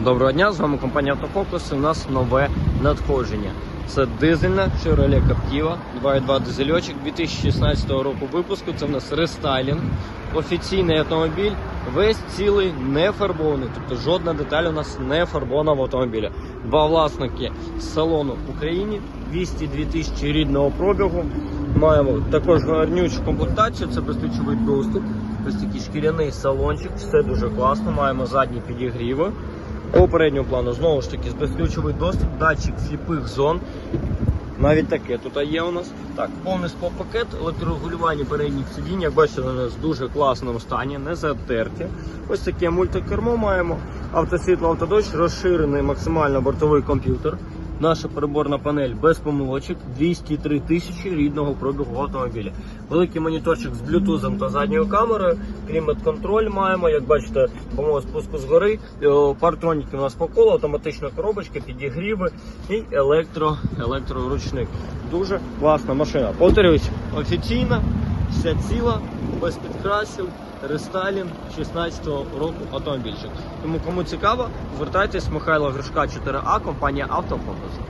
Доброго дня, з вами компанія Автофокус. У нас нове надходження. Це дизельна Chevrolet Captiva 2.2 дизельочок 2016 року випуску. Це в нас рестайлінг. Офіційний автомобіль, весь цілий не фарбований. Тобто жодна деталь у нас не фарбована в автомобілі. Два власники з салону в Україні, 202 тисячі рідного пробігу. Маємо також гарнючу комплектацію, це безключовий доступ. Ось такий шкіряний салончик, все дуже класно. Маємо задні підігріви. По передньому плану знову ж таки безключовий доступ, датчик сліпих зон. Навіть таке тут є у нас. Так, повний склопакет, електрорегулювання передніх сидінь, як бачите, у нас в дуже класному стані, не затерті. Ось таке мультикермо маємо. Автосвітло, автодощ, розширений максимально бортовий комп'ютер. Наша переборна панель без помилочок, 203 тисячі рідного пробігу автомобіля. Великий моніторчик з блютузом та задньою камерою, клімат-контроль маємо, як бачите, допомога спуску згори, Е, партроніки у нас по колу, автоматична коробочка, підігріви і електро, електроручник. Дуже класна машина. Повторюсь, офіційна, вся ціла, без підкрасів, рестайлінг 16-го року автомобільчик. Тому кому цікаво, звертайтесь Михайло Гришка 4А, компанія Автофокус.